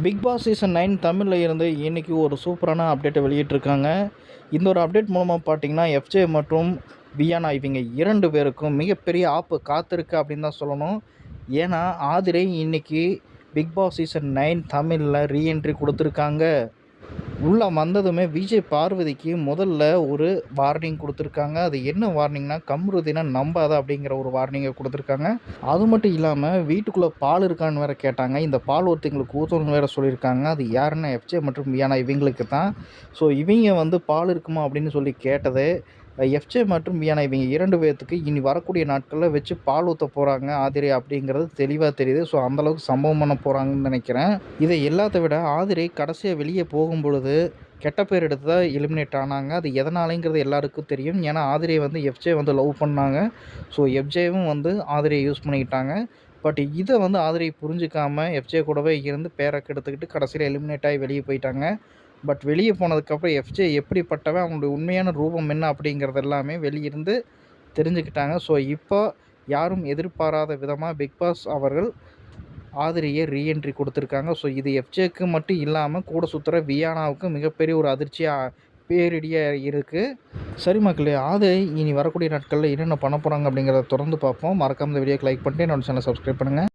Big Boss season nine தமிழில் இருந்து இன்றைக்கி ஒரு சூப்பரான அப்டேட்டை வெளியிட்டிருக்காங்க. இந்த ஒரு அப்டேட் மூலமாக பார்த்தீங்கன்னா எஃப்ஜே மற்றும் வியானா இவங்க இரண்டு பேருக்கும் மிகப்பெரிய ஆப்பு காத்திருக்கு அப்படின்னு தான் சொல்லணும். ஏன்னா ஆதிரை இன்னைக்கு பிக் பாஸ் சீசன் நைன் தமிழில் ரீஎன்ட்ரி கொடுத்துருக்காங்க. உள்ளே வந்ததுமே விஜய் பார்வதிக்கு முதல்ல ஒரு வார்னிங் கொடுத்துருக்காங்க. அது என்ன வார்னிங்னா கம்ருதினா நம்பாத அப்படிங்கிற ஒரு வார்னிங்கை கொடுத்துருக்காங்க. அது மட்டும் இல்லாமல் வீட்டுக்குள்ளே பால் இருக்கான்னு வேற கேட்டாங்க. இந்த பால் ஒருத்தங்களுக்கு ஊற்றணும்னு வேற சொல்லியிருக்காங்க. அது யாருன்னா எஃப்ஜே மற்றும் வியானா இவங்களுக்கு தான் ஸோ இவங்க வந்து பால் இருக்குமா அப்படின்னு சொல்லி கேட்டது. எஃப்ஜே மற்றும் வியானா இவங்க இரண்டு பேர்த்துக்கு இனி வரக்கூடிய நாட்களில் வச்சு பால் ஊற்ற போகிறாங்க ஆதிரை அப்படிங்கிறது தெளிவாக தெரியுது. ஸோ அந்தளவுக்கு சம்பவம் பண்ண போகிறாங்கன்னு நினைக்கிறேன். இதை எல்லாத்த விட ஆதிரை கடைசியாக வெளியே போகும் பொழுது கெட்ட பேர் எடுத்து தான் எலிமினேட் ஆனாங்க. அது எதனாலேங்கிறது எல்லாருக்கும் தெரியும். ஏன்னா ஆதிரியை வந்து எஃப்ஜே வந்து லவ் பண்ணாங்க. ஸோ எஃப்ஜேவும் வந்து ஆதிரையை யூஸ் பண்ணிக்கிட்டாங்க. பட் இதை வந்து ஆதிரியை புரிஞ்சுக்காம எஃப்ஜே கூடவே இருந்து பேரை கெடுத்துக்கிட்டு கடைசியில் எலிமினேட் ஆகி வெளியே போயிட்டாங்க. பட் வெளியே போனதுக்கப்புறம் எஃப்ஜே எப்படிப்பட்டவன் அவனுடைய உண்மையான ரூபம் என்ன அப்படிங்கிறது எல்லாமே வெளியிருந்து தெரிஞ்சுக்கிட்டாங்க. ஸோ இப்போ யாரும் எதிர்பாராத விதமாக பிக் பாஸ் அவர்கள் ஆதிரியை ரீஎன்ட்ரி கொடுத்துருக்காங்க. ஸோ இது எஃப்ஜேக்கு மட்டும் இல்லாமல் கூட சுற்றுற வியானாவுக்கு மிகப்பெரிய ஒரு அதிர்ச்சியாக பேரிடியாக இருக்குது சரி மக்களே ஆதிரை இனி வரக்கூடிய நாட்களில் என்னென்ன பண்ண போகிறாங்க அப்படிங்கிறத தொடர்ந்து பார்ப்போம். மறக்காம இந்த வீடியோக்கு லைக் பண்ணிட்டு என்னோட சேனலை சப்ஸ்கிரைப் பண்ணுங்கள்